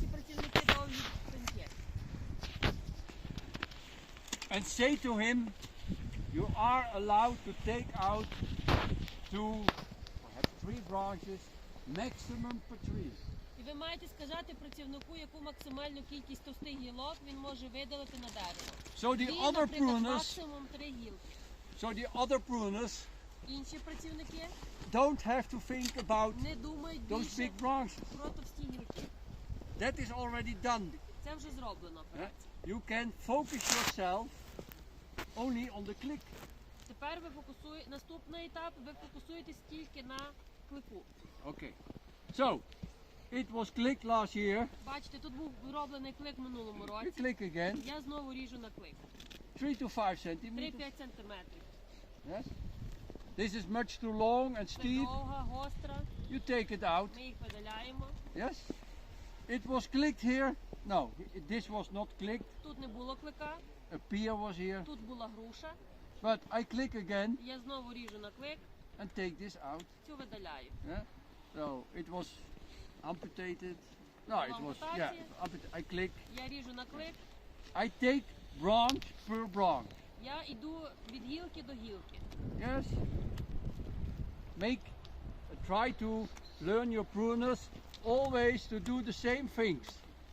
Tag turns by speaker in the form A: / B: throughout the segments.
A: ці працівники довгі пеньки.
B: and say to him, you are allowed to take out two, perhaps three branches, maximum per tree.
A: І ви маєте сказати працівнику, яку максимальну кількість товстих гілок він може видалити на дерево.
B: So the
A: Дві,
B: other
A: наприклад,
B: pruners,
A: максимум три гілки.
B: so the other pruners
A: Інші працівники
B: don't have to think about
A: не думають
B: those
A: більше
B: big branches.
A: про товсті гілки.
B: That is already done.
A: Це вже зроблено.
B: Yeah?
A: праця.
B: You can focus yourself only on the click.
A: Тепер ви фокусуєте наступний етап. Ви фокусуєтесь тільки на клику.
B: Okay. So, it was clicked last year.
A: Бачите, тут був зроблений клик в минулому
B: You
A: році.
B: click again,
A: Я знову ріжу на клик.
B: 3 to 5 centimeters.
A: 3-5 сантиметрів.
B: Yes. This is much too long and
A: Це
B: steep.
A: довга, гостра.
B: You take it out.
A: Ми їх видаляємо.
B: Yes. It was clicked here. No, i- this was not clicked.
A: Тут не було клика,
B: A pear was here.
A: тут була груша.
B: But I click again
A: Я знову ріжу на клик,
B: and take this out.
A: цю видаляю.
B: Yeah. So it was amputated. No, it was yeah.
A: Amputatie.
B: amput- I click.
A: Я ріжу на клик,
B: I take branch per branch.
A: я йду від гілки до гілки.
B: Yes. Make uh, try to learn your pruners always to do the same things.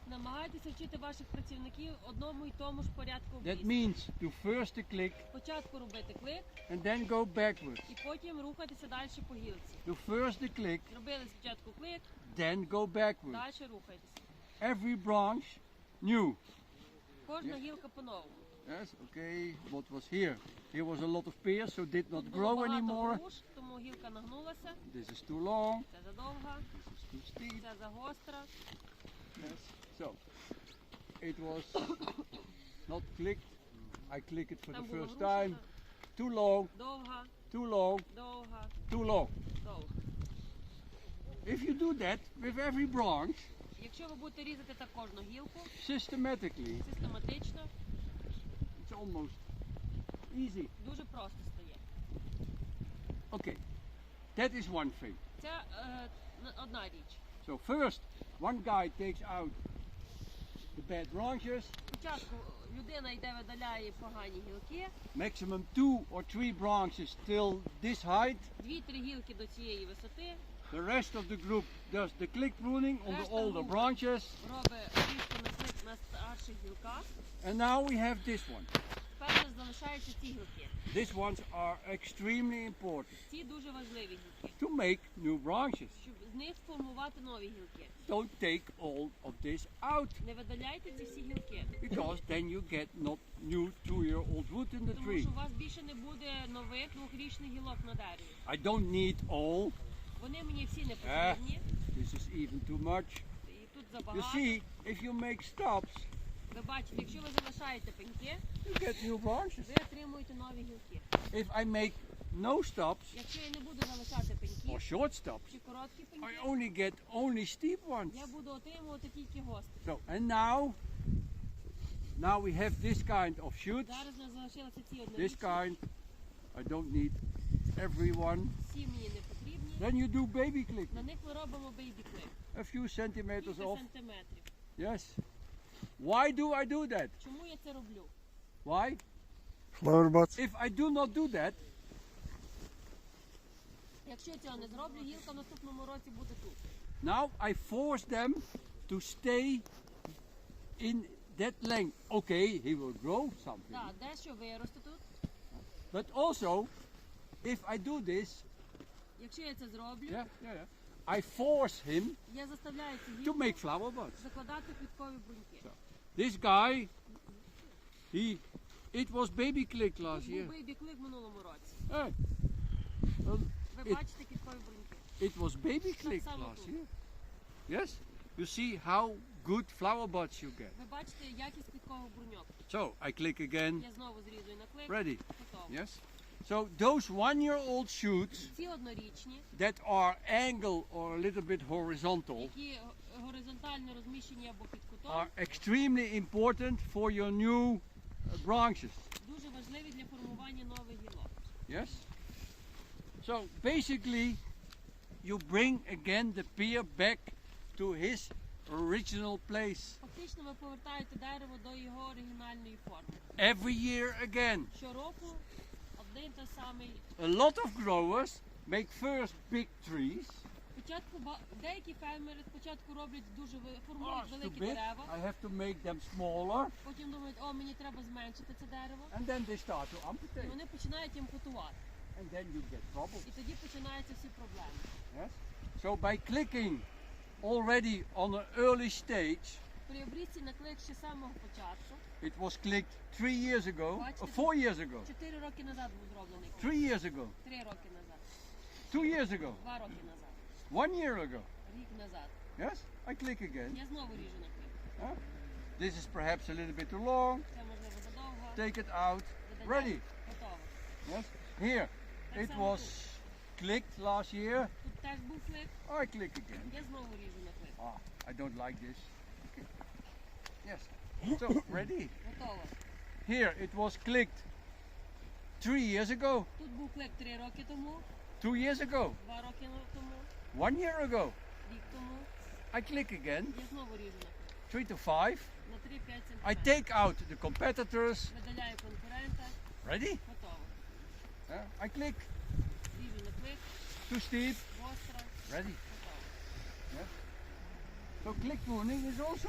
A: Намагайтеся вчити ваших працівників одному і тому ж порядку
B: That
A: обрізки.
B: means to first the click
A: Спочатку робити клик
B: and then go backwards.
A: і потім рухатися далі по гілці.
B: To first the click,
A: Зробили спочатку клик,
B: then go backwards.
A: далі рухайтеся.
B: Every branch new.
A: Кожна гілка по-новому.
B: Yes, okay. What was here? Here was a lot of pears, so did not
A: Тут було
B: grow
A: багато
B: anymore.
A: груш, тому гілка нагнулася.
B: This is too long.
A: Це задовга,
B: This is too steep.
A: це загостра.
B: Yes. So it was not clicked. I click it for
A: Там
B: the
A: була
B: first
A: груша,
B: time. Too long,
A: довга,
B: too long,
A: довга,
B: too long.
A: довга.
B: If you do that with every branch
A: Якщо ви будете різати так кожну гілку
B: systematically,
A: систематично,
B: it's almost easy.
A: дуже просто стає.
B: Okay, that is one thing.
A: Це е, н- одна річ.
B: So first, one guy takes out the bad branches,
A: Спочатку людина йде видаляє погані гілки,
B: maximum two or three branches till this height.
A: дві-три гілки до цієї висоти,
B: The rest of the group does the click pruning on the
A: Rest
B: older
A: of the-
B: branches.
A: робить різку на клик на старших гілках.
B: And now we have this one.
A: Тепер у нас залишаються ці гілки.
B: These ones are extremely important
A: Ці дуже важливі гілки,
B: to make new branches.
A: щоб з них формувати нові гілки.
B: Don't take all of this out
A: Не видаляйте ці всі гілки,
B: because then you get not new two-year-old wood in the
A: тому
B: tree.
A: що у вас більше не буде нових двохрічних гілок на дереві.
B: I don't need all.
A: Вони мені всі не
B: Е.
A: потрібні.
B: This is even too much.
A: І тут
B: You
A: забагато.
B: see, if you make stops,
A: Ви бачите, якщо ви залишаєте пеньки,
B: you get new branches.
A: ви отримуєте нові гілки.
B: If I make no stops
A: Якщо я не буду залишати
B: or
A: пеньки
B: short stops,
A: чи короткі
B: I
A: пеньки,
B: only get only steep ones.
A: я буду отримувати тільки гості.
B: So, and now, now we have this kind of shoots.
A: Зараз у нас залишилися ці
B: This
A: однорічні.
B: kind, I don't need everyone.
A: Всі мені не потрібні.
B: Then you do baby click,
A: На них ми робимо бейбі клик.
B: a few centimeters
A: Кілька
B: off.
A: сантиметрів.
B: Yes. Why do I do that?
A: Чому я це роблю?
B: Why?
C: Flower buds.
B: If I do not do that,
A: Якщо я цього не зроблю, гілка в наступному році буде тут.
B: now I force them to stay in that length. Okay, he will grow something.
A: Так, дещо виросте тут.
B: But also, if I do this,
A: Якщо я це зроблю,
B: yeah, yeah, yeah, I force him
A: я заставляю ці
B: to
A: гілки
B: make flower buds.
A: закладати квіткові бруньки.
B: So, This guy, he, it was baby click last
A: Тут
B: year.
A: був бейбі клик в минулому році.
B: Hey. Well,
A: Ви
B: It-
A: бачите квіткові бруньки.
B: it was baby click
A: само
B: last
A: тут.
B: year. Yes? You see how good flower buds you get.
A: Ви бачите якість квіткових бруньок.
B: So I click again.
A: Я знову зрізую на клик.
B: Ready?
A: Готово.
B: Yes? So those one year old shoots
A: Ці однорічні,
B: that are angle or a little bit horizontal
A: які го- горизонтально розміщені або під кутом,
B: are extremely important for your new uh, branches.
A: дуже важливі для формування нових гілок.
B: Yes? So basically, you bring again the peer back to his original place.
A: Фактично ви повертаєте дерево до його оригінальної форми.
B: Every year again.
A: Щороку один та самий.
B: A lot of growers make first big trees.
A: Спочатку ба- деякі фермери спочатку роблять дуже ви-
B: Oh,
A: формують
B: it's too
A: великі
B: big.
A: дерева,
B: I have to make them smaller.
A: потім думають, о, мені треба зменшити це дерево.
B: And then they start to
A: І
B: amputate.
A: вони починають ампутувати.
B: And then you get trouble.
A: І тоді починаються всі проблеми.
B: Yes? So by clicking already on an early stage,
A: При обрізці наклик ще з самого початку.
B: it was clicked three years ago,
A: Watch
B: uh,
A: the-
B: four years ago,
A: Чотири роки назад був зроблений. клик.
B: three years ago,
A: Три роки назад.
B: two years ago,
A: Два роки назад.
B: one year ago.
A: Рік назад.
B: Yes? I click again.
A: Я знову ріжу на клик.
B: Huh? This is perhaps a little bit too long.
A: Це можливо задовго.
B: Take it out.
A: Видаляю.
B: Ready.
A: Готово.
B: Yes? Here.
A: Так
B: It
A: само
B: was clicked last year.
A: Тут теж був клик.
B: I click again.
A: Я знову ріжу на клик.
B: Ah, I don't like this. Yes. So, ready? Here, it was clicked three years ago. Two years ago. One year ago. I click again. Three to five. I take out the competitors. Ready? Uh, I click. Too steep. Ready.
A: Yeah.
B: So click pruning is also